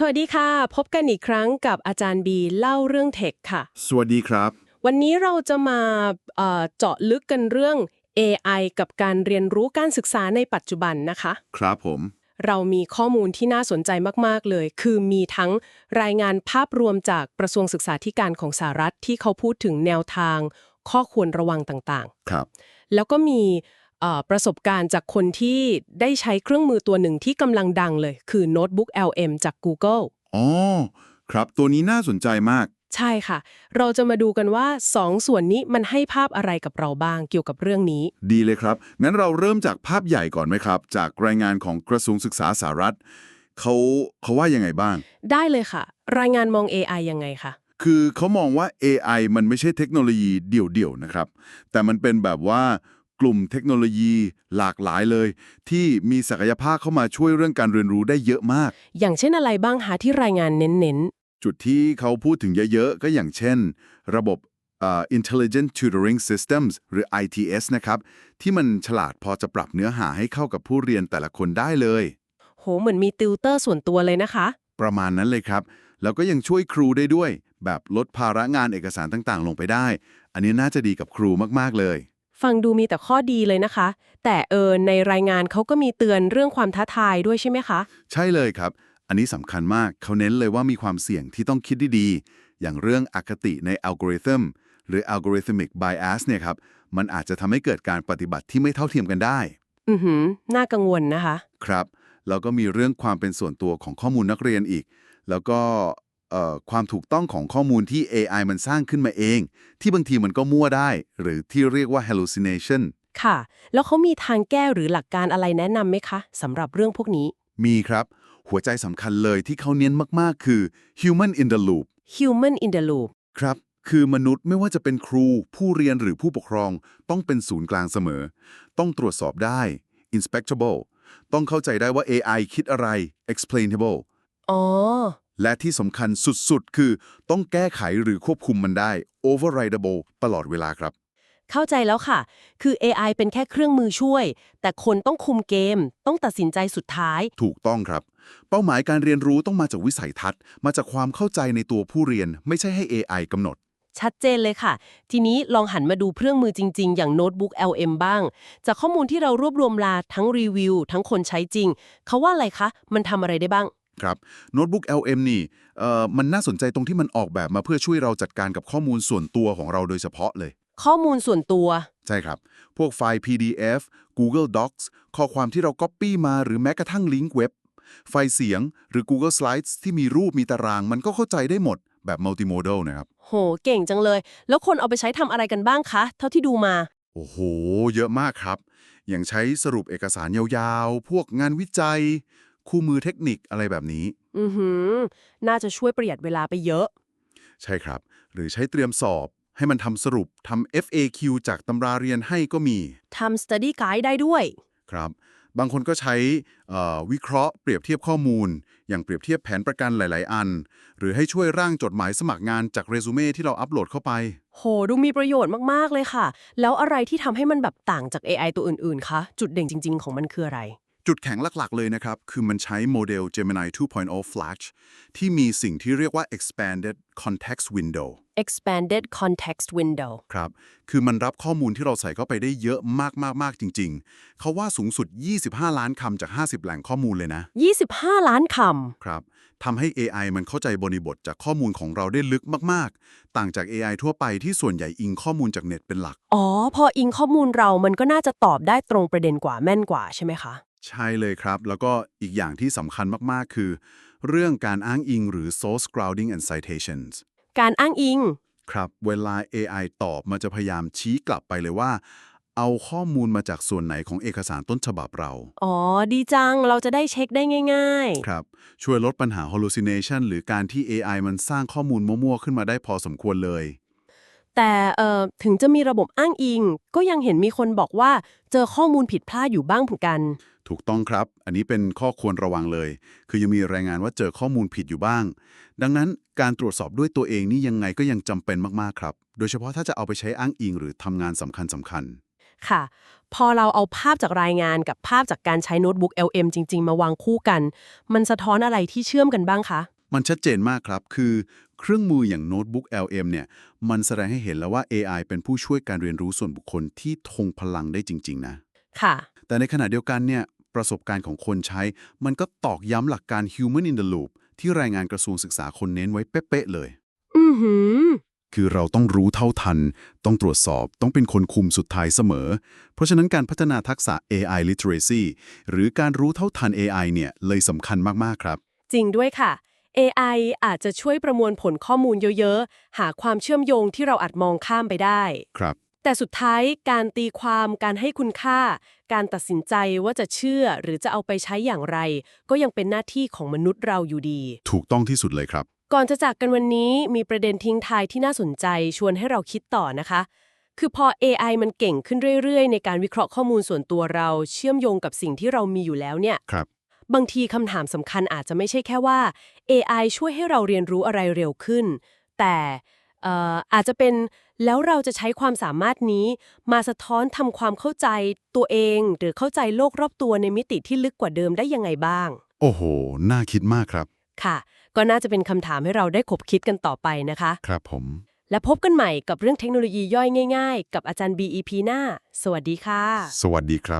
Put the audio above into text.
สวัสดีค่ะ พบกันอีกครั้งกับอาจารย์บีเล่าเรื่องเทคค่ะ สวัสดีครับ วันนี้เราจะมาเอ่อเจาะลึกกันเรื่อง AI กับการเรียนรู้การศึกษาในปัจจุบันนะคะ ครับผม เรามีข้อมูลที่น่าสนใจมากๆเลย คือมีทั้งรายงานภาพรวมจากกระทรวงศึกษาธิการของสหรัฐที่เขาพูดถึงแนวทาง ข้อควรระวังต่างครับ ๆ แล้วก็มีเอ่อ ประสบการณ์จากคนที่ได้ใช้เครื่องมือตัวหนึ่งที่กำลังดังเลย คือโน้ตบุ๊ก LM จาก Google อ๋อ ครับ ตัวนี้น่าสนใจมาก ใช่ค่ะ เราจะมาดูกันว่าสองส่วนนี้มันให้ภาพอะไรกับเราบ้างเกี่ยวกับเรื่องนี้ ดีเลยครับ งั้นเราเริ่มจากภาพใหญ่ก่อนไหมครับ จากรายงานของกระทรวงศึกษาสหรัฐเขาเขาว่ายังไงบ้าง ได้เลยค่ะ รายงานมอง AI ยังไงคะคือเขามองว่า AI มันไม่ใช่เทคโนโลยีเดี่ยวๆนะครับ แต่มันเป็นแบบว่า กลุ่มเทคโนโลยีหลากหลายเลย ที่มีศักยภาพเข้ามาช่วยเรื่องการเรียนรู้ได้เยอะมาก อย่างเช่นอะไรบ้างคะที่รายงานเน้นจุดที่เขาพูดถึงเยอะๆ ก็อย่างเช่น ระบบเอ่อ Intelligent Tutoring Systems หรือ ITS นะครับ ที่มันฉลาดพอจะปรับเนื้อหาให้เข้ากับผู้เรียนแต่ละคนได้เลยๆโห เหมือนมีติวเตอร์ส่วนตัวเลยนะคะ ประมาณนั้นเลยครับ แล้วก็ยังช่วยครูได้ด้วย แบบลดภาระงานเอกสารต่างๆ ลงไปได้ อันนี้น่าจะดีกับครูมากๆเลย ฟังดูมีแต่ข้อดีเลยนะคะ แต่เออในรายงานเขาก็มีเตือนเรื่องความท้าทายด้วยใช่ไหมคะ ใช่เลยครับ อันนี้สำคัญมากเขาเน้นเลยว่ามีความเสี่ยงที่ต้องคิดดีๆ อย่างเรื่องอคติในอัลกอริทึมหรือ algorithmic bias เนี่ยครับ มันอาจจะทำให้เกิดการปฏิบัติที่ไม่เท่าเทียมกันได้ อือหือ น่ากังวลนะคะ ครับ แล้วก็มีเรื่องความเป็นส่วนตัวของข้อมูลนักเรียนอีก แล้วก็เอ่อ ความถูกต้องของข้อมูลที่ AI มันสร้างขึ้นมาเอง ที่บางทีมันก็มั่วได้ หรือที่เรียกว่า hallucination ค่ะ แล้วเขามีทางแก้หรือหลักการอะไรแนะนำไหมคะสำหรับเรื่องพวกนี้ มีครับ หัวใจสำคัญเลยที่เขาเน้นมาก ๆ คือ human in the loop human in the loop ครับ คือมนุษย์ไม่ว่าจะเป็นครู ผู้เรียนหรือผู้ปกครอง ต้องเป็นศูนย์กลางเสมอ ต้องตรวจสอบได้ inspectable ต้องเข้าใจได้ว่า AI คิดอะไร explainable อ๋อ และที่สำคัญสุดๆ คือต้องแก้ไขหรือควบคุมมันได้ overridable ตลอดเวลาครับ เข้าใจแล้วค่ะ คือ AI เป็นแค่เครื่องมือช่วย แต่คนต้องคุมเกม ต้องตัดสินใจสุดท้าย ถูกต้องครับ เป้าหมายการเรียนรู้ต้องมาจากวิสัยทัศน์ มาจากความเข้าใจในตัวผู้เรียน ไม่ใช่ให้ AI กำหนด ชัดเจนเลยค่ะ ทีนี้ลองหันมาดูเครื่องมือจริง ๆ อย่างโน้ตบุ๊ก LM บ้าง จากข้อมูลที่เรารวบรวมลาทั้งรีวิว ทั้งคนใช้จริง เขาว่าอะไรคะ มันทำอะไรได้บ้าง ครับโน้ตบุ๊ก LM นี่เอ่อมันน่าสนใจตรงที่มันออกแบบมาเพื่อช่วยเราจัดการกับข้อมูลส่วนตัวของเราโดยเฉพาะเลย ข้อมูลส่วนตัว ใช่ครับ พวกไฟล์ PDF Google Docs ข้อความที่เรา Copy มาหรือแม้กระทั่งลิงก์เว็บ ไฟล์เสียงหรือ Google Slides ที่มีรูปมีตาราง มันก็เข้าใจได้หมดแบบ multimodal นะครับ โห เก่งจังเลย แล้วคนเอาไปใช้ทำอะไรกันบ้างคะ เท่าที่ดูมา โอ้โห เยอะมากครับ อย่างใช้สรุปเอกสารยาวๆ พวกงานวิจัย คู่มือเทคนิคอะไรแบบนี้ อือหือ น่าจะช่วยประหยัดเวลาไปเยอะ ใช่ครับ หรือใช้เตรียมสอบ ให้มันทำสรุปทำ FAQ จากตำราเรียนให้ก็มีทำ study guide ได้ด้วย ครับ บางคนก็ใช้เอ่อวิเคราะห์เปรียบเทียบข้อมูล อย่างเปรียบเทียบแผนประกันหลาย ๆ อัน หรือให้ช่วยร่างจดหมายสมัครงานจากเรซูเม่ที่เราอัปโหลดเข้าไป โห ดูมีประโยชน์มาก ๆ เลยค่ะ แล้วอะไรที่ทำให้มันแบบต่างจาก AI ตัวอื่น ๆ คะ จุดเด่นจริง ๆ ของมันคืออะไร จุดแข็งหลัก ๆ เลยนะครับ คือมันใช้โมเดล Gemini 2.0 Flash ที่มีสิ่งที่เรียกว่า expanded context window expanded context window ครับ คือมันรับข้อมูลที่เราใส่เข้าไปได้เยอะมากๆ ๆ จริง ๆ เขาว่าสูงสุด 25 ล้านคำจาก 50 แหล่งข้อมูลเลยนะ 25 ล้านคครับ ทำให้ AI มันเข้าใจบริบทจากข้อมูลของเราได้ลึกมาก ๆ ต่างจาก AI ทั่วไปที่ส่วนใหญ่อิงข้อมูลจากเน็ตเป็นหลักำอ๋อ พออิงข้อมูลเรามันก็น่าจะตอบได้ตรงประเด็นกว่าแม่นกว่าใช่ไหมคะ ใช่เลยครับ แล้วก็อีกอย่างที่สำคัญมาก ๆ คือ เรื่องการอ้างอิงหรือ source grounding and citations การอ้างอิง ครับเวลา AI ตอบมันจะพยายามชี้กลับไปเลยว่า เอาข้อมูลมาจากส่วนไหนของเอกสารต้นฉบับเรา อ๋อ ดีจัง เราจะได้เช็คได้ง่ายครับ ช่วยลดปัญหา hallucination หรือการที่ AI มันสร้างข้อมูลมั่ว ๆ ขึ้นมาได้พอสมควรเลย ๆ แต่เอ่อถึงจะมีระบบอ้างอิง ก็ยังเห็นมีคนบอกว่าเจอข้อมูลผิดพลาดอยู่บ้างเหมือนกัน ถูกต้องครับ อันนี้เป็นข้อควรระวังเลย คือยังมีรายงานว่าเจอข้อมูลผิดอยู่บ้าง ดังนั้นการตรวจสอบด้วยตัวเองนี่ยังไงก็ยังจำเป็นมากๆครับ โดยเฉพาะถ้าจะเอาไปใช้อ้างอิงหรือทำงานสำคัญสำคัญ ค่ะ พอเราเอาภาพจากรายงานกับภาพจากการใช้โน้ตบุ๊ก LM จริง ๆ มาวางคู่กัน มันสะท้อนอะไรที่เชื่อมกันบ้างคะ มันชัดเจนมากครับ คือเครื่องมืออย่างโน้ตบุ๊ก LM เนี่ย มันแสดงให้เห็นแล้วว่า AI เป็นผู้ช่วยการเรียนรู้ส่วนบุคคลที่ทงพลังได้จริง ๆ นะ ค่ะ แต่ในขณะเดียวกันเนี่ย ประสบการณ์ของคนใช้ มันก็ตอกย้ำหลักการ human in the loop ที่รายงานกระทรวงศึกษาคนเน้นไว้เป๊ะๆเลย อือหือ คือเราต้องรู้เท่าทัน ต้องตรวจสอบ ต้องเป็นคนคุมสุดท้ายเสมอ เพราะฉะนั้นการพัฒนาทักษะ AI literacy หรือการรู้เท่าทัน AI เนี่ยเลยสำคัญมากๆครับ จริงด้วยค่ะ AI อาจจะช่วยประมวลผลข้อมูลเยอะ ๆ หาความเชื่อมโยงที่เราอาจมองข้ามไปได้ ครับ แต่สุดท้ายการตีความการให้คุณค่า การตัดสินใจว่าจะเชื่อหรือจะเอาไปใช้อย่างไร ก็ยังเป็นหน้าที่ของมนุษย์เราอยู่ดี ถูกต้องที่สุดเลยครับ ก่อนจะจากกันวันนี้มีประเด็นทิ้งท้ายที่น่าสนใจชวนให้เราคิดต่อนะคะ คือพอ AI มันเก่งขึ้นเรื่อยๆ ในการวิเคราะห์ข้อมูลส่วนตัวเราเชื่อมโยงกับสิ่งที่เรามีอยู่แล้วเนี่ยครับบางทีคำถามสำคัญอาจจะไม่ใช่แค่ว่า AI ช่วยให้เราเรียนรู้อะไรเร็วขึ้น แต่เอ่ออาจจะเป็นแล้วเราจะใช้ความสามารถนี้ มาสะท้อนทำความเข้าใจตัวเอง หรือเข้าใจโลกรอบตัวในมิติที่ลึกกว่าเดิมได้ยังไงบ้าง โอ้โห น่าคิดมากครับ ค่ะ ก็น่าจะเป็นคำถามให้เราได้ขบคิดกันต่อไปนะคะ ครับผม และพบกันใหม่กับเรื่องเทคโนโลยีย่อยง่าย ๆ กับอาจารย์ BEP หน้า สวัสดีค่ะ สวัสดีครับ